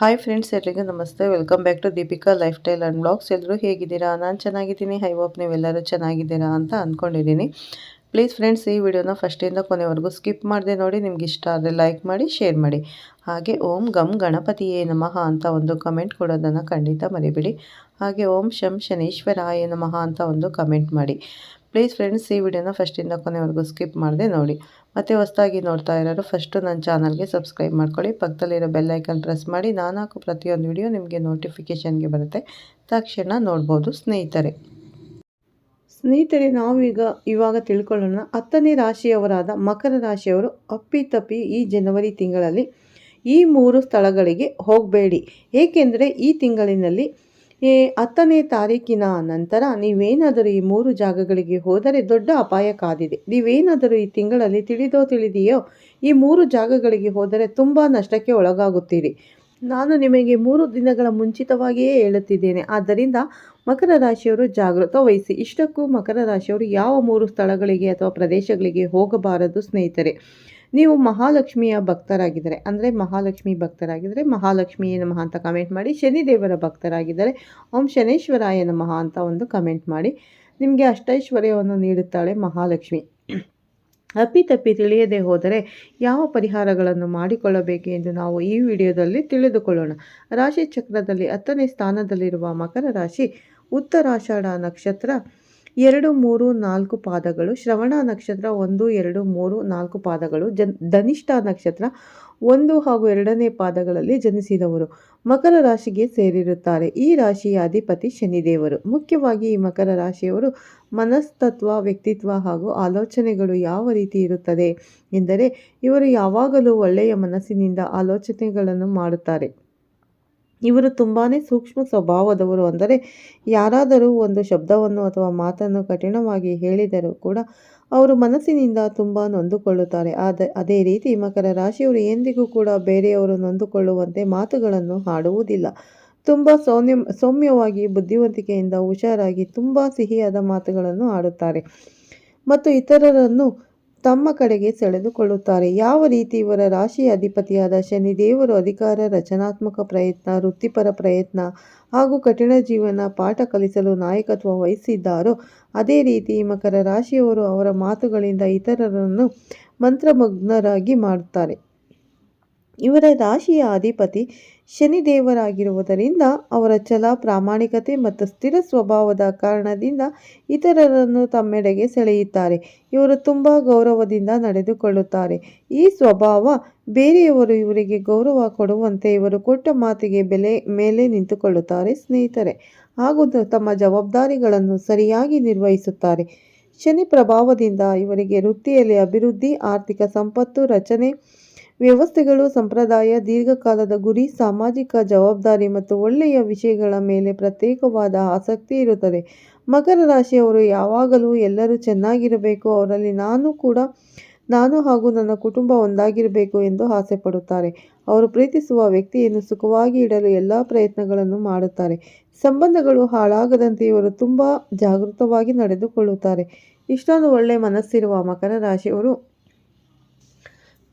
Hi friends ಎಲ್ರಿಗೂ ನಮಸ್ತೆ. Welcome back to Deepika lifestyle and blogs ಎಲ್ಲರೂ ಹೇಗಿದ್ದೀರಾ? ನಾನು ಚೆನ್ನಾಗಿದ್ದೀನಿ. ಹೈ ಹೋಪ್ ನೀವೆಲ್ಲರೂ ಚೆನ್ನಾಗಿದ್ದೀರಾ ಅಂತ ಅಂದ್ಕೊಂಡಿದ್ದೀನಿ ಪ್ಲೀಸ್ ಫ್ರೆಂಡ್ಸ್ ಈ ವಿಡಿಯೋನ ಫಸ್ಟಿಂದ ಕೊನೆವರೆಗೂ ಸ್ಕಿಪ್ ಮಾಡದೆ ನೋಡಿ, ನಿಮ್ಗೆ ಇಷ್ಟ ಆದರೆ ಲೈಕ್ ಮಾಡಿ ಶೇರ್ ಮಾಡಿ. ಹಾಗೆ ಓಂ ಗಮ್ ಗಣಪತಿಯೇ ನಮಃ ಅಂತ ಒಂದು ಕಮೆಂಟ್ ಕೊಡೋದನ್ನು ಖಂಡಿತ ಮರಿಬೇಡಿ. ಹಾಗೆ ಓಂ ಶಂ ಶನೀಶ್ವರಾಯ ನಮಃ ಅಂತ ಒಂದು ಕಮೆಂಟ್ ಮಾಡಿ. ಪ್ಲೀಸ್ ಫ್ರೆಂಡ್ಸ್, ಈ ವಿಡಿಯೋನ ಫಸ್ಟಿಂದ ಕೊನೆವರೆಗೂ ಸ್ಕಿಪ್ ಮಾಡದೆ ನೋಡಿ. ಮತ್ತು ಹೊಸದಾಗಿ ನೋಡ್ತಾ ಇರೋರು, ಫಸ್ಟು ನನ್ನ ಚಾನಲ್ಗೆ ಸಬ್ಸ್ಕ್ರೈಬ್ ಮಾಡ್ಕೊಳ್ಳಿ. ಪಕ್ಕದಲ್ಲಿರೋ ಬೆಲ್ಲೈಕನ್ ಪ್ರೆಸ್ ಮಾಡಿ, ನಾನು ಹಾಕೋ ಪ್ರತಿಯೊಂದು ವಿಡಿಯೋ ನಿಮಗೆ ನೋಟಿಫಿಕೇಷನ್ಗೆ ಬರುತ್ತೆ. ತಕ್ಷಣ ನೋಡ್ಬೋದು ಸ್ನೇಹಿತರೆ. ಸ್ನೇಹಿತರೆ, ನಾವೀಗ ಇವಾಗ ತಿಳ್ಕೊಳ್ಳೋಣ, ಹತ್ತನೇ ರಾಶಿಯವರಾದ ಮಕರ ರಾಶಿಯವರು ಅಪ್ಪಿತಪ್ಪಿ ಈ ಜನವರಿ ತಿಂಗಳಲ್ಲಿ ಈ ಮೂರು ಸ್ಥಳಗಳಿಗೆ ಹೋಗಬೇಡಿ. ಏಕೆಂದರೆ ಈ ತಿಂಗಳಿನಲ್ಲಿ ಈ ಹತ್ತನೇ ತಾರೀಕಿನ ನಂತರ ನೀವೇನಾದರೂ ಈ ಮೂರು ಜಾಗಗಳಿಗೆ ಹೋದರೆ ದೊಡ್ಡ ಅಪಾಯ ಕಾದಿದೆ. ನೀವೇನಾದರೂ ಈ ತಿಂಗಳಲ್ಲಿ ತಿಳಿದೋ ತಿಳಿದೆಯೋ ಈ ಮೂರು ಜಾಗಗಳಿಗೆ ಹೋದರೆ ತುಂಬ ನಷ್ಟಕ್ಕೆ ಒಳಗಾಗುತ್ತೀರಿ. ನಾನು ನಿಮಗೆ ಮೂರು ದಿನಗಳ ಮುಂಚಿತವಾಗಿಯೇ ಹೇಳುತ್ತಿದ್ದೇನೆ. ಆದ್ದರಿಂದ ಮಕರ ರಾಶಿಯವರು ಜಾಗೃತ ವಹಿಸಿ ಇಷ್ಟಕ್ಕೂ ಮಕರ ರಾಶಿಯವರು ಯಾವ ಮೂರು ಸ್ಥಳಗಳಿಗೆ ಅಥವಾ ಪ್ರದೇಶಗಳಿಗೆ ಹೋಗಬಾರದು ಸ್ನೇಹಿತರೆ. ನೀವು ಮಹಾಲಕ್ಷ್ಮಿಯ ಭಕ್ತರಾಗಿದ್ದರೆ, ಅಂದರೆ ಮಹಾಲಕ್ಷ್ಮಿ ಭಕ್ತರಾಗಿದ್ದರೆ, ಮಹಾಲಕ್ಷ್ಮಿಯೇ ನಮಃ ಅಂತ ಕಮೆಂಟ್ ಮಾಡಿ, ಶನಿದೇವರ ಭಕ್ತರಾಗಿದ್ದರೆ ಓಂ ಶನೇಶ್ವರಾಯ ನಮಃ ಅಂತ ಒಂದು ಕಮೆಂಟ್ ಮಾಡಿ, ನಿಮಗೆ ಅಷ್ಟೈಶ್ವರ್ಯವನ್ನು ನೀಡುತ್ತಾಳೆ ಮಹಾಲಕ್ಷ್ಮಿ. ಅಪ್ಪಿತಪ್ಪಿ ತಿಳಿಯದೆ ಹೋದರೆ ಯಾವ ಪರಿಹಾರಗಳನ್ನು ಮಾಡಿಕೊಳ್ಳಬೇಕು ಎಂದು ನಾವು ಈ ವಿಡಿಯೋದಲ್ಲಿ ತಿಳಿದುಕೊಳ್ಳೋಣ. ರಾಶಿ ಚಕ್ರದಲ್ಲಿ ಹತ್ತನೇ ಸ್ಥಾನದಲ್ಲಿರುವ ಮಕರ ರಾಶಿ, ಉತ್ತರಾಷಾಢ ನಕ್ಷತ್ರ ಎರಡು, ಮೂರು, ನಾಲ್ಕು ಪಾದಗಳು, ಶ್ರವಣ ನಕ್ಷತ್ರ ಒಂದು, ಎರಡು, ಮೂರು, ನಾಲ್ಕು ಪಾದಗಳು, ಜನ್, ಧನಿಷ್ಠ ನಕ್ಷತ್ರ ಒಂದು ಹಾಗೂ ಎರಡನೇ ಪಾದಗಳಲ್ಲಿ ಜನಿಸಿದವರು. ಮಕರ ರಾಶಿಗೆ ಸೇರಿರುತ್ತಾರೆ. ಈ ರಾಶಿಯ ಅಧಿಪತಿ ಶನಿದೇವರು. ಮುಖ್ಯವಾಗಿ ಈ ಮಕರ ರಾಶಿಯವರು ಮನಸ್ತತ್ವ, ವ್ಯಕ್ತಿತ್ವ ಹಾಗೂ ಆಲೋಚನೆಗಳು ಯಾವ ರೀತಿ ಇರುತ್ತದೆ ಎಂದರೆ, ಇವರು ಯಾವಾಗಲೂ ಒಳ್ಳೆಯ ಮನಸ್ಸಿನಿಂದ ಆಲೋಚನೆಗಳನ್ನು ಮಾಡುತ್ತಾರೆ. ಇವರು ತುಂಬಾ ಸೂಕ್ಷ್ಮ ಸ್ವಭಾವದವರು ಅಂದರೆ ಯಾರಾದರೂ ಒಂದು ಶಬ್ದವನ್ನು ಅಥವಾ ಮಾತನ್ನು ಕಠಿಣವಾಗಿ ಹೇಳಿದರೂ ಕೂಡ ಅವರು ಮನಸ್ಸಿನಿಂದ ತುಂಬ ನೊಂದುಕೊಳ್ಳುತ್ತಾರೆ. ಆದ, ಅದೇ ರೀತಿ ಮಕರ ರಾಶಿಯವರು ಎಂದಿಗೂ ಕೂಡ ಬೇರೆಯವರು ನೊಂದುಕೊಳ್ಳುವಂತೆ ಮಾತುಗಳನ್ನು ಹಾಡುವುದಿಲ್ಲ. ತುಂಬ ಸೌಮ್ಯ, ಸೌಮ್ಯವಾಗಿ, ಬುದ್ಧಿವಂತಿಕೆಯಿಂದ ಹುಷಾರಾಗಿ ತುಂಬ ಸಿಹಿಯಾದ ಮಾತುಗಳನ್ನು ಆಡುತ್ತಾರೆ ಮತ್ತು ಇತರರನ್ನು ತಮ್ಮ ಕಡೆಗೆ ಸೆಳೆದುಕೊಳ್ಳುತ್ತಾರೆ. ಯಾವ ರೀತಿ ಇವರ ರಾಶಿ ಅಧಿಪತಿಯಾದ ಶನಿದೇವರು ಅಧಿಕಾರ, ರಚನಾತ್ಮಕ ಪ್ರಯತ್ನ, ವೃತ್ತಿಪರ ಪ್ರಯತ್ನ ಹಾಗೂ ಕಠಿಣ ಜೀವನ ಪಾಠ ಕಲಿಸಲು ನಾಯಕತ್ವ ವಹಿಸಿದ್ದಾರೋ, ಅದೇ ರೀತಿ ಮಕರ ರಾಶಿಯವರು ಅವರ ಮಾತುಗಳಿಂದ ಇತರರನ್ನು ಮಂತ್ರಮಗ್ನರಾಗಿ ಮಾಡುತ್ತಾರೆ. ಇವರ ರಾಶಿಯ ಅಧಿಪತಿ. ಶನಿದೇವರಾಗಿರುವುದರಿಂದ ಅವರ ಛಲ, ಪ್ರಾಮಾಣಿಕತೆ ಮತ್ತು ಸ್ಥಿರ ಸ್ವಭಾವದ ಕಾರಣದಿಂದ ಇತರರನ್ನು ತಮ್ಮೆಡೆಗೆ ಸೆಳೆಯುತ್ತಾರೆ. ಇವರು ತುಂಬ ಗೌರವದಿಂದ ನಡೆದುಕೊಳ್ಳುತ್ತಾರೆ. ಈ ಸ್ವಭಾವ ಬೇರೆಯವರು ಇವರಿಗೆ ಗೌರವ ಕೊಡುವಂತೆ ಇವರು ಕೊಟ್ಟ ಮಾತಿಗೆ ಬೆಲೆ ಮೇಲೆ ನಿಂತುಕೊಳ್ಳುತ್ತಾರೆ ಸ್ನೇಹಿತರೆ. ಹಾಗೂ ತಮ್ಮ ಜವಾಬ್ದಾರಿಗಳನ್ನು ಸರಿಯಾಗಿ ನಿರ್ವಹಿಸುತ್ತಾರೆ. ಶನಿ ಪ್ರಭಾವದಿಂದ ಇವರಿಗೆ ವೃತ್ತಿಯಲ್ಲಿ ಅಭಿವೃದ್ಧಿ, ಆರ್ಥಿಕ ಸಂಪತ್ತು, ರಚನೆ ವ್ಯವಸ್ಥೆಗಳು, ಸಂಪ್ರದಾಯ, ದೀರ್ಘಕಾಲದ ಗುರಿ, ಸಾಮಾಜಿಕ ಜವಾಬ್ದಾರಿ ಮತ್ತು ಒಳ್ಳೆಯ ವಿಷಯಗಳ ಮೇಲೆ ಪ್ರತ್ಯೇಕವಾದ ಆಸಕ್ತಿ ಇರುತ್ತದೆ. ಮಕರ ರಾಶಿಯವರು ಯಾವಾಗಲೂ ಎಲ್ಲರೂ ಚೆನ್ನಾಗಿರಬೇಕು. ಅವರಲ್ಲಿ ನಾನು ಕೂಡ ನಾನು ಹಾಗೂ ನನ್ನ ಕುಟುಂಬ ಒಂದಾಗಿರಬೇಕು ಎಂದು ಆಸೆ ಪಡುತ್ತಾರೆ ಅವರು ಪ್ರೀತಿಸುವ ವ್ಯಕ್ತಿಯನ್ನು ಸುಖವಾಗಿ ಇಡಲು ಎಲ್ಲ ಪ್ರಯತ್ನಗಳನ್ನು ಮಾಡುತ್ತಾರೆ. ಸಂಬಂಧಗಳು ಹಾಳಾಗದಂತೆ ಇವರು ತುಂಬ ಜಾಗೃತವಾಗಿ ನಡೆದುಕೊಳ್ಳುತ್ತಾರೆ. ಇಷ್ಟೊಂದು ಒಳ್ಳೆಯ ಮನಸ್ಸಿರುವ ಮಕರ ರಾಶಿಯವರು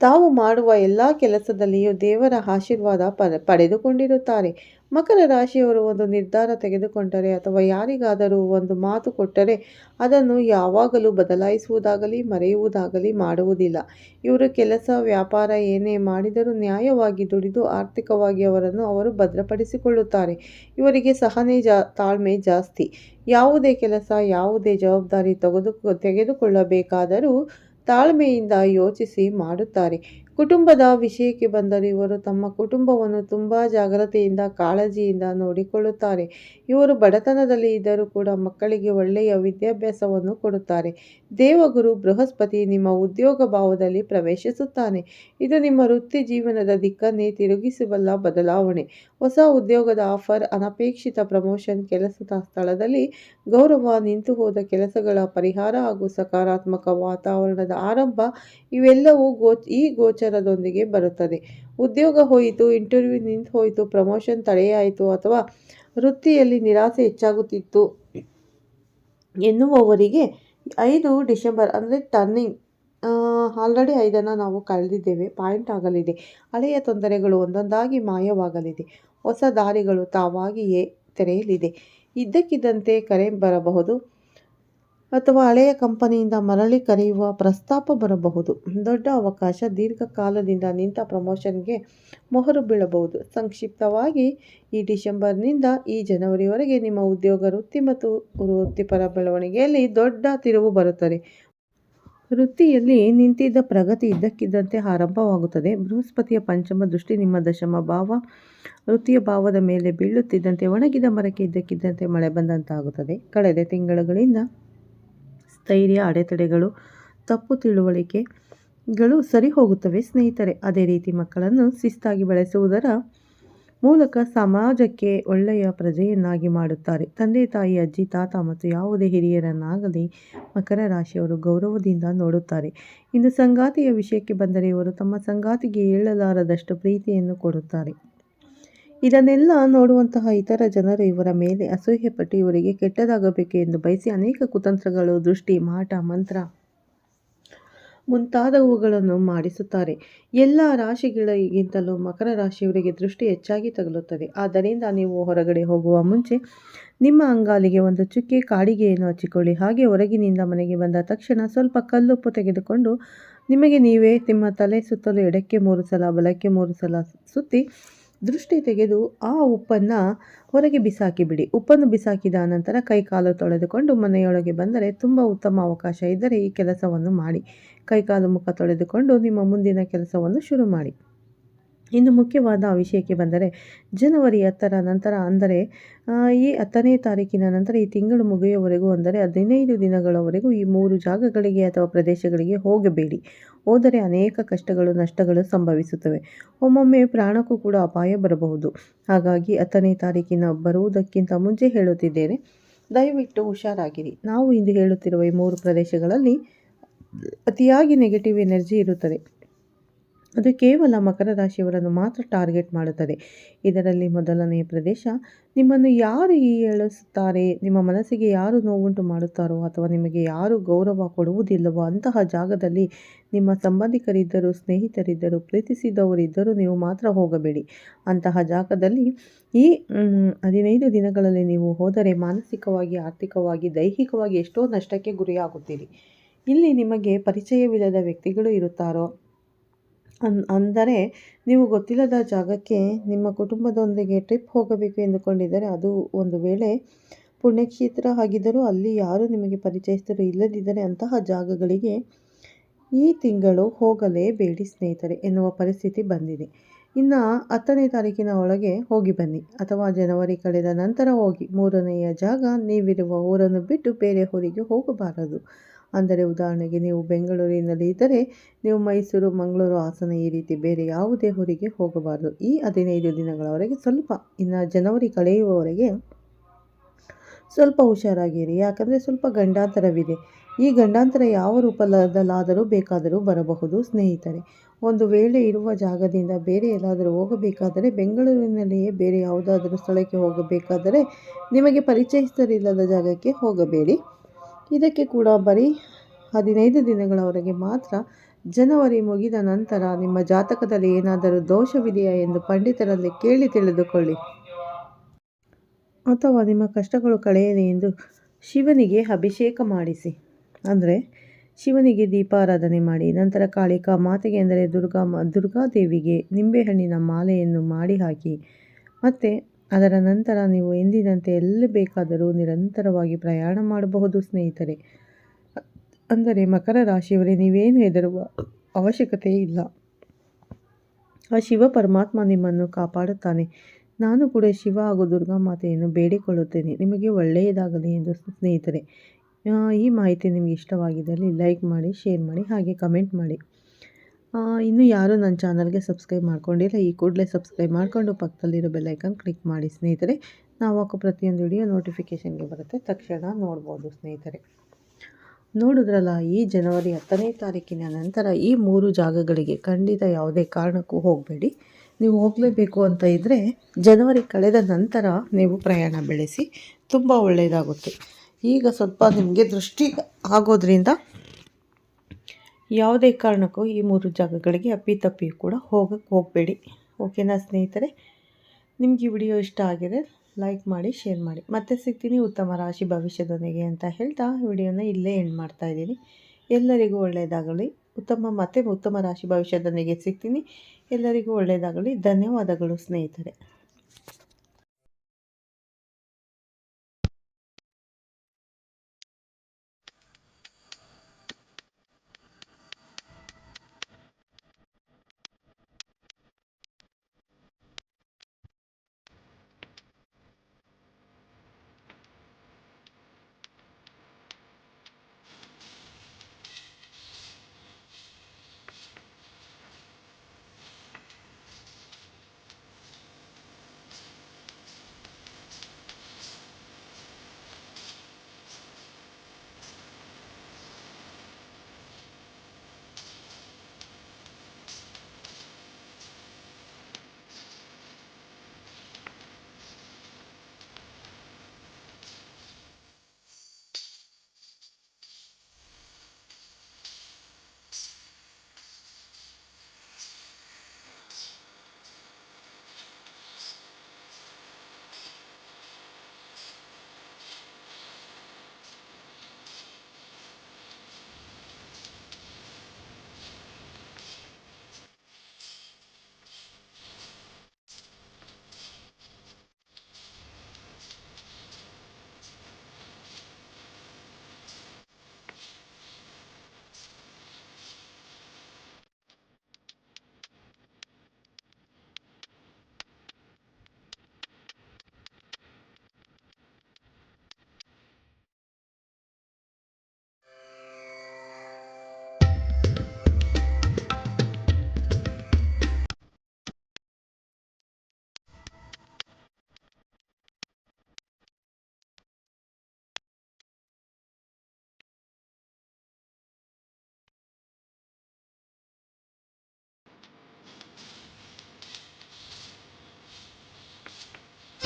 ತಾವು ಮಾಡುವ ಎಲ್ಲ ಕೆಲಸದಲ್ಲಿಯೂ ದೇವರ ಆಶೀರ್ವಾದ ಪಡೆದುಕೊಂಡಿರುತ್ತಾರೆ. ಮಕರ ರಾಶಿಯವರು ಒಂದು ನಿರ್ಧಾರ ತೆಗೆದುಕೊಂಡರೆ ಅಥವಾ ಯಾರಿಗಾದರೂ ಒಂದು ಮಾತು ಕೊಟ್ಟರೆ ಅದನ್ನು ಯಾವಾಗಲೂ ಬದಲಾಯಿಸುವುದಾಗಲಿ, ಮರೆಯುವುದಾಗಲಿ ಮಾಡುವುದಿಲ್ಲ. ಇವರು ಕೆಲಸ, ವ್ಯಾಪಾರ ಏನೇ ಮಾಡಿದರೂ ನ್ಯಾಯವಾಗಿ ದುಡಿದು ಆರ್ಥಿಕವಾಗಿ ಅವರನ್ನು ಅವರು ಭದ್ರಪಡಿಸಿಕೊಳ್ಳುತ್ತಾರೆ. ಇವರಿಗೆ ಸಹನೆ ಜಾ, ತಾಳ್ಮೆ ಜಾಸ್ತಿ. ಯಾವುದೇ ಕೆಲಸ, ಯಾವುದೇ ಜವಾಬ್ದಾರಿ ತೆಗೆದು ತೆಗೆದುಕೊಳ್ಳಬೇಕಾದರೂ ತಾಳ್ಮೆಯಿಂದ ಯೋಚಿಸಿ ಮಾಡುತ್ತಾರೆ. ಕುಟುಂಬದ ವಿಷಯಕ್ಕೆ ಬಂದರೆ ಇವರು ತಮ್ಮ ಕುಟುಂಬವನ್ನು ತುಂಬ ಜಾಗ್ರತೆಯಿಂದ, ಕಾಳಜಿಯಿಂದ ನೋಡಿಕೊಳ್ಳುತ್ತಾರೆ. ಇವರು ಬಡತನದಲ್ಲಿ ಇದ್ದರೂ ಕೂಡ ಮಕ್ಕಳಿಗೆ ಒಳ್ಳೆಯ ವಿದ್ಯಾಭ್ಯಾಸವನ್ನು ಕೊಡುತ್ತಾರೆ. ದೇವಗುರು ಬೃಹಸ್ಪತಿ ನಿಮ್ಮ ಉದ್ಯೋಗ ಭಾವದಲ್ಲಿ ಪ್ರವೇಶಿಸುತ್ತಾನೆ. ಇದು ನಿಮ್ಮ ವೃತ್ತಿ ಜೀವನದ ದಿಕ್ಕನ್ನೇ ತಿರುಗಿಸಬಲ್ಲ ಬದಲಾವಣೆ. ಹೊಸ ಉದ್ಯೋಗದ ಆಫರ್, ಅನಪೇಕ್ಷಿತ ಪ್ರಮೋಷನ್ ಕೆಲಸದ ಸ್ಥಳದಲ್ಲಿ ಗೌರವ ನಿಂತು ಹೋದ ಕೆಲಸಗಳ ಪರಿಹಾರ ಹಾಗೂ ಸಕಾರಾತ್ಮಕ ವಾತಾವರಣದ ಆರಂಭ ಇವೆಲ್ಲವೂ ಗೋ, ಈ ಗೋಚರದೊಂದಿಗೆ ಬರುತ್ತದೆ. ಉದ್ಯೋಗ ಹೋಯಿತು, ಇಂಟರ್ವ್ಯೂ ನಿಂತು ಹೋಯಿತು, ಪ್ರಮೋಷನ್ ತಡೆಯಾಯಿತು ಅಥವಾ ವೃತ್ತಿಯಲ್ಲಿ ನಿರಾಸೆ ಹೆಚ್ಚಾಗುತ್ತಿತ್ತು ಎನ್ನುವವರಿಗೆ ಐದು ಡಿಸೆಂಬರ್ ಅಂದರೆ ಟರ್ನಿಂಗ್ ಆಲ್ರೆಡಿ ಐದನ್ನು ನಾವು ಕಳೆದಿದ್ದೇವೆ. ಪಾಯಿಂಟ್ ಆಗಲಿದೆ. ಹಳೆಯ ತೊಂದರೆಗಳು ಒಂದೊಂದಾಗಿ ಮಾಯವಾಗಲಿದೆ. ಹೊಸ ದಾರಿಗಳು ತಾವಾಗಿಯೇ ತೆರೆಯಲಿದೆ. ಇದ್ದಕ್ಕಿದ್ದಂತೆ ಕರೆ ಬರಬಹುದು ಅಥವಾ ಹಳೆಯ ಕಂಪನಿಯಿಂದ ಮರಳಿ ಕರೆಯುವ ಪ್ರಸ್ತಾಪ ಬರಬಹುದು. ದೊಡ್ಡ ಅವಕಾಶ ದೀರ್ಘಕಾಲದಿಂದ ನಿಂತ ಪ್ರಮೋಷನ್ಗೆ ಮೊಹರು ಬೀಳಬಹುದು. ಸಂಕ್ಷಿಪ್ತವಾಗಿ, ಈ ಡಿಸೆಂಬರ್ನಿಂದ ಈ ಜನವರಿವರೆಗೆ ನಿಮ್ಮ ಉದ್ಯೋಗ ವೃತ್ತಿ ಮತ್ತು ವೃತ್ತಿಪರ ಬೆಳವಣಿಗೆಯಲ್ಲಿ ದೊಡ್ಡ ತಿರುವು ಬರುತ್ತದೆ. ವೃತ್ತಿಯಲ್ಲಿ ನಿಂತಿದ್ದ ಪ್ರಗತಿ ಇದ್ದಕ್ಕಿದ್ದಂತೆ ಆರಂಭವಾಗುತ್ತದೆ. ಬೃಹಸ್ಪತಿಯ ಪಂಚಮ ದೃಷ್ಟಿ ನಿಮ್ಮ ದಶಮ ಭಾವ. ವೃತ್ತಿಯ ಭಾವದ ಮೇಲೆ ಬೀಳುತ್ತಿದ್ದಂತೆ ಒಣಗಿದ ಮರಕ್ಕೆ ಇದ್ದಕ್ಕಿದ್ದಂತೆ ಮಳೆ ಬಂದಂತಾಗುತ್ತದೆ. ಕಳೆದ ತಿಂಗಳುಗಳಿಂದ ಸ್ಥೈರ್ಯ, ಅಡೆತಡೆಗಳು, ತಪ್ಪು ತಿಳುವಳಿಕೆಗಳು ಸರಿ ಹೋಗುತ್ತವೆ ಸ್ನೇಹಿತರೆ, ಅದೇ ರೀತಿ ಮಕ್ಕಳನ್ನು ಶಿಸ್ತಾಗಿ ಬೆಳೆಸುವುದರ ಮೂಲಕ ಸಮಾಜಕ್ಕೆ ಒಳ್ಳೆಯ ಪ್ರಜೆಯನ್ನಾಗಿ ಮಾಡುತ್ತಾರೆ. ತಂದೆ, ತಾಯಿ, ಅಜ್ಜಿ, ತಾತ ಮತ್ತು ಯಾವುದೇ ಹಿರಿಯರನ್ನಾಗಲಿ ಮಕರ ರಾಶಿಯವರು ಗೌರವದಿಂದ ನೋಡುತ್ತಾರೆ. ಇನ್ನು ಸಂಗಾತಿಯ ವಿಷಯಕ್ಕೆ ಬಂದರೆ ಇವರು ತಮ್ಮ ಸಂಗಾತಿಗೆ ಹೇಳಲಾರದಷ್ಟು ಪ್ರೀತಿಯನ್ನು ಕೊಡುತ್ತಾರೆ. ಇದನ್ನೆಲ್ಲ ನೋಡುವಂತಹ ಇತರ ಜನರು ಇವರ ಮೇಲೆ ಅಸೂಯೆಪಟ್ಟು ಇವರಿಗೆ ಕೆಟ್ಟದಾಗಬೇಕು ಎಂದು ಬಯಸಿ ಅನೇಕ ಕುತಂತ್ರಗಳು, ದೃಷ್ಟಿ, ಮಾಟ, ಮಂತ್ರ ಮುಂತಾದವುಗಳನ್ನು ಮಾಡಿಸುತ್ತಾರೆ. ಎಲ್ಲ ರಾಶಿಗಳಿಗಿಂತಲೂ ಮಕರ ರಾಶಿಯವರಿಗೆ ದೃಷ್ಟಿ ಹೆಚ್ಚಾಗಿ ತಗಲುತ್ತದೆ. ಆದ್ದರಿಂದ ನೀವು ಹೊರಗಡೆ ಹೋಗುವ ಮುಂಚೆ ನಿಮ್ಮ ಅಂಗಾಲಿಗೆ ಒಂದು ಚುಕ್ಕೆ ಕಾಡಿಗೆಯನ್ನು ಹಚ್ಚಿಕೊಳ್ಳಿ. ಹಾಗೆ ಹೊರಗಿನಿಂದ ಮನೆಗೆ ಬಂದ ತಕ್ಷಣ ಸ್ವಲ್ಪ ಕಲ್ಲುಪ್ಪು ತೆಗೆದುಕೊಂಡು ನಿಮಗೆ ನೀವೇ ನಿಮ್ಮ ತಲೆ ಸುತ್ತಲೂ ಎಡಕ್ಕೆ ಮೂರು ಸಲ ಬಲಕ್ಕೆ ಮೂರು ಸಲ ಸುತ್ತಿ ದೃಷ್ಟಿ ತೆಗೆದು ಆ ಉಪ್ಪನ್ನು ಹೊರಗೆ ಬಿಸಾಕಿ ಬಿಡಿ ಉಪ್ಪನ್ನು ಬಿಸಾಕಿದ ನಂತರ ಕೈ ಕಾಲು ತೊಳೆದುಕೊಂಡು ಮನೆಯೊಳಗೆ ಬಂದರೆ ತುಂಬ ಉತ್ತಮ ಅವಕಾಶ ಇದ್ದರೆ ಈ ಕೆಲಸವನ್ನು ಮಾಡಿ. ಕೈಕಾಲು ಮುಖ ತೊಳೆದುಕೊಂಡು ನಿಮ್ಮ ಮುಂದಿನ ಕೆಲಸವನ್ನು ಶುರು ಮಾಡಿ. ಇನ್ನು ಮುಖ್ಯವಾದ ವಿಷಯಕ್ಕೆ ಬಂದರೆ ಜನವರಿ ಹತ್ತರ ನಂತರ ಅಂದರೆ ಈ ಹತ್ತನೇ ತಾರೀಕಿನ ನಂತರ ಈ ತಿಂಗಳು ಮುಗಿಯುವವರೆಗೂ ಅಂದರೆ ಹದಿನೈದು ದಿನಗಳವರೆಗೂ ಈ ಮೂರು ಜಾಗಗಳಿಗೆ ಅಥವಾ ಪ್ರದೇಶಗಳಿಗೆ ಹೋಗಬೇಡಿ. ಹೋದರೆ ಅನೇಕ ಕಷ್ಟಗಳು, ನಷ್ಟಗಳು ಸಂಭವಿಸುತ್ತವೆ. ಒಮ್ಮೊಮ್ಮೆ ಪ್ರಾಣಕ್ಕೂ ಕೂಡ ಅಪಾಯ ಬರಬಹುದು. ಹಾಗಾಗಿ ಹತ್ತನೇ ತಾರೀಕಿನ ಬರುವುದಕ್ಕಿಂತ ಮುಂಚೆ ಹೇಳುತ್ತಿದ್ದೇನೆ. ದಯವಿಟ್ಟು ಹುಷಾರಾಗಿರಿ. ನಾವು ಇಂದು ಹೇಳುತ್ತಿರುವ ಈ ಮೂರು ಪ್ರದೇಶಗಳಲ್ಲಿ ಅತಿಯಾಗಿ ನೆಗೆಟಿವ್ ಎನರ್ಜಿ ಇರುತ್ತದೆ. ಅದು ಕೇವಲ ಮಕರ ರಾಶಿಯವರನ್ನು ಮಾತ್ರ ಟಾರ್ಗೆಟ್ ಮಾಡುತ್ತದೆ. ಇದರಲ್ಲಿ ಮೊದಲನೆಯ ಪ್ರದೇಶ, ನಿಮ್ಮನ್ನು ಯಾರು ಈ ಎಳಿಸುತ್ತಾರೆ? ನಿಮ್ಮ ಮನಸ್ಸಿಗೆ ಯಾರು ನೋವುಂಟು ಮಾಡುತ್ತಾರೋ ಅಥವಾ ನಿಮಗೆ ಯಾರು ಗೌರವ ಕೊಡುವುದಿಲ್ಲವೋ ಅಂತಹ ಜಾಗದಲ್ಲಿ ನಿಮ್ಮ ಸಂಬಂಧಿಕರಿದ್ದರೂ, ಸ್ನೇಹಿತರಿದ್ದರೂ, ಪ್ರೀತಿಸಿದವರಿದ್ದರೂ ನೀವು ಮಾತ್ರ ಹೋಗಬೇಡಿ. ಅಂತಹ ಜಾಗದಲ್ಲಿ ಈ ಹದಿನೈದು ದಿನಗಳಲ್ಲಿ ನೀವು ಹೋದರೆ ಮಾನಸಿಕವಾಗಿ, ಆರ್ಥಿಕವಾಗಿ, ದೈಹಿಕವಾಗಿ ಎಷ್ಟೋ ನಷ್ಟಕ್ಕೆ ಗುರಿಯಾಗುತ್ತೀರಿ. ಇಲ್ಲಿ ನಿಮಗೆ ಪರಿಚಯವಿಲ್ಲದ ವ್ಯಕ್ತಿಗಳು ಇರುತ್ತಾರೋ? ಅನ್, ಅಂದರೆ ನೀವು ಗೊತ್ತಿಲ್ಲದ ಜಾಗಕ್ಕೆ ನಿಮ್ಮ ಕುಟುಂಬದೊಂದಿಗೆ ಟ್ರಿಪ್ ಹೋಗಬೇಕು ಎಂದುಕೊಂಡಿದ್ದರೆ ಅದು ಒಂದು ವೇಳೆ ಪುಣ್ಯಕ್ಷೇತ್ರ ಆಗಿದ್ದರೂ ಅಲ್ಲಿ ಯಾರು ನಿಮಗೆ ಪರಿಚಯಿಸಿದರೂ ಇಲ್ಲದಿದ್ದರೆ ಅಂತಹ ಜಾಗಗಳಿಗೆ ಈ ತಿಂಗಳು ಹೋಗಲೇಬೇಡಿ ಸ್ನೇಹಿತರೆ ಎನ್ನುವ ಪರಿಸ್ಥಿತಿ ಬಂದಿದೆ. ಇನ್ನು ಹತ್ತನೇ ತಾರೀಕಿನ ಒಳಗೆ ಹೋಗಿ ಬನ್ನಿ ಅಥವಾ ಜನವರಿ ಕಳೆದ ನಂತರ ಹೋಗಿ ಮೂರನೆಯ ಜಾಗ ನೀವಿರುವ ಊರನ್ನು ಬಿಟ್ಟು ಬೇರೆ ಊರಿಗೆ ಹೋಗಬಾರದು. ಅಂದರೆ ಉದಾಹರಣೆಗೆ ನೀವು ಬೆಂಗಳೂರಿನಲ್ಲಿ ಇದ್ದರೆ ನೀವು ಮೈಸೂರು, ಮಂಗಳೂರು ಹಾಸನ ಈ ರೀತಿ ಬೇರೆ ಯಾವುದೇ ಊರಿಗೆ ಹೋಗಬಾರದು. ಈ ಹದಿನೈದು ದಿನಗಳವರೆಗೆ ಸ್ವಲ್ಪ ಇನ್ನು ಜನವರಿ ಕಳೆಯುವವರೆಗೆ ಸ್ವಲ್ಪ ಹುಷಾರಾಗಿರಿ. ಯಾಕಂದರೆ ಸ್ವಲ್ಪ ಗಂಡಾಂತರವಿದೆ. ಈ ಗಂಡಾಂತರ ಯಾವ ರೂಪದಲ್ಲಾದರೂ ಬೇಕಾದರೂ ಬರಬಹುದು. ಸ್ನೇಹಿತರೆ, ಒಂದು ವೇಳೆ ಇರುವ ಜಾಗದಿಂದ ಬೇರೆ ಎಲ್ಲಾದರೂ ಹೋಗಬೇಕಾದರೆ, ಬೆಂಗಳೂರಿನಲ್ಲಿಯೇ ಬೇರೆ ಯಾವುದಾದರೂ ಸ್ಥಳಕ್ಕೆ ಹೋಗಬೇಕಾದರೆ ನಿಮಗೆ ಪರಿಚಯಿಸಲಿಲ್ಲದ ಜಾಗಕ್ಕೆ ಹೋಗಬೇಡಿ. ಇದಕ್ಕೆ ಕೂಡ ಬರೀ ಹದಿನೈದು ದಿನಗಳವರೆಗೆ ಮಾತ್ರ ಜನವರಿ ಮುಗಿದ ನಂತರ ನಿಮ್ಮ ಜಾತಕದಲ್ಲಿ ಏನಾದರೂ ದೋಷವಿದೆಯಾ ಎಂದು ಪಂಡಿತರಲ್ಲಿ ಕೇಳಿ ತಿಳಿದುಕೊಳ್ಳಿ. ಅಥವಾ ನಿಮ್ಮ ಕಷ್ಟಗಳು ಕಳೆಯಲಿ ಎಂದು ಶಿವನಿಗೆ ಅಭಿಷೇಕ ಮಾಡಿಸಿ. ಅಂದರೆ ಶಿವನಿಗೆ ದೀಪಾರಾಧನೆ ಮಾಡಿ, ನಂತರ ಕಾಳಿಕಾ ಮಾತೆಗೆ ಅಂದರೆ ದುರ್ಗಾ ದುರ್ಗಾದೇವಿಗೆ ನಿಂಬೆಹಣ್ಣಿನ ಮಾಲೆಯನ್ನು ಮಾಡಿ ಹಾಕಿ, ಮತ್ತು ಅದರ ನಂತರ ನೀವು ಎಂದಿನಂತೆ ಎಲ್ಲಿ ಬೇಕಾದರೂ ನಿರಂತರವಾಗಿ ಪ್ರಯಾಣ ಮಾಡಬಹುದು ಸ್ನೇಹಿತರೆ. ಅಂದರೆ ಮಕರ ರಾಶಿಯವರೇ, ನೀವೇನು ಹೆದರುವ ಅವಶ್ಯಕತೆ ಇಲ್ಲ. ಆ ಶಿವ ಪರಮಾತ್ಮ ನಿಮ್ಮನ್ನು ಕಾಪಾಡುತ್ತಾನೆ. ನಾನು ಕೂಡ ಶಿವ ಹಾಗೂ ದುರ್ಗಾ ಮಾತೆಯನ್ನು ಬೇಡಿಕೊಳ್ಳುತ್ತೇನೆ. ನಿಮಗೆ ಒಳ್ಳೆಯದಾಗಲಿ ಎಂದು ಸ್ನೇಹಿತರೆ. ಈ ಮಾಹಿತಿ ನಿಮಗೆ ಇಷ್ಟವಾಗಿದ್ದಲ್ಲಿ ಲೈಕ್ ಮಾಡಿ ಶೇರ್ ಮಾಡಿ, ಹಾಗೆ ಕಮೆಂಟ್ ಮಾಡಿ. ಇನ್ನೂ ಯಾರೂ ನನ್ನ ಚಾನಲ್ಗೆ ಸಬ್ಸ್ಕ್ರೈಬ್ ಮಾಡ್ಕೊಂಡಿಲ್ಲ, ಈ ಕೂಡಲೇ ಸಬ್ಸ್ಕ್ರೈಬ್ ಮಾಡಿಕೊಂಡು ಪಕ್ಕದಲ್ಲಿರೋ ಬೆಲ್ಲೈಕನ್ ಕ್ಲಿಕ್ ಮಾಡಿ ಸ್ನೇಹಿತರೆ. ನಾವು ಹಾಕೋ ಪ್ರತಿಯೊಂದು ವಿಡಿಯೋ ನೋಟಿಫಿಕೇಷನ್ಗೆ ಬರುತ್ತೆ. ತಕ್ಷಣ ನೋಡ್ಬೋದು ಸ್ನೇಹಿತರೆ. ನೋಡಿದ್ರಲ್ಲ, ಈ ಜನವರಿ ಹತ್ತನೇ ತಾರೀಕಿನ ನಂತರ ಈ ಮೂರು ಜಾಗಗಳಿಗೆ ಖಂಡಿತ ಯಾವುದೇ ಕಾರಣಕ್ಕೂ ಹೋಗಬೇಡಿ. ನೀವು ಹೋಗಲೇಬೇಕು ಅಂತ ಇದ್ದರೆ ಜನವರಿ ಕಳೆದ ನಂತರ ನೀವು ಪ್ರಯಾಣ ಬೆಳೆಸಿ, ತುಂಬ ಒಳ್ಳೆಯದಾಗುತ್ತೆ ಈಗ ಸ್ವಲ್ಪ ನಿಮಗೆ ದೃಷ್ಟಿ ಆಗೋದ್ರಿಂದ ಯಾವುದೇ ಕಾರಣಕ್ಕೂ ಈ ಮೂರು ಜಾಗಗಳಿಗೆ ಅಪ್ಪಿತಪ್ಪಿ ಕೂಡ ಹೋಗಕ್ಕೆ ಹೋಗಬೇಡಿ. ಓಕೆನಾ ಸ್ನೇಹಿತರೆ? ನಿಮಗೆ ಈ ವಿಡಿಯೋ ಇಷ್ಟ ಆಗಿದೆ, ಲೈಕ್ ಮಾಡಿ, ಶೇರ್ ಮಾಡಿ. ಮತ್ತೆ ಸಿಗ್ತೀನಿ ಉತ್ತಮ ರಾಶಿ ಭವಿಷ್ಯದೊಂದಿಗೆ ಅಂತ ಹೇಳ್ತಾ ವಿಡಿಯೋನ ಇಲ್ಲೇ ಎಂಡ್ ಮಾಡ್ತಾ ಇದ್ದೀನಿ. ಎಲ್ಲರಿಗೂ ಒಳ್ಳೆಯದಾಗಲಿ. ಉತ್ತಮ ಮತ್ತೆ ಉತ್ತಮ ರಾಶಿ ಭವಿಷ್ಯದೊಂದಿಗೆ ಸಿಗ್ತೀನಿ. ಎಲ್ಲರಿಗೂ ಒಳ್ಳೆಯದಾಗಲಿ. ಧನ್ಯವಾದಗಳು ಸ್ನೇಹಿತರೆ.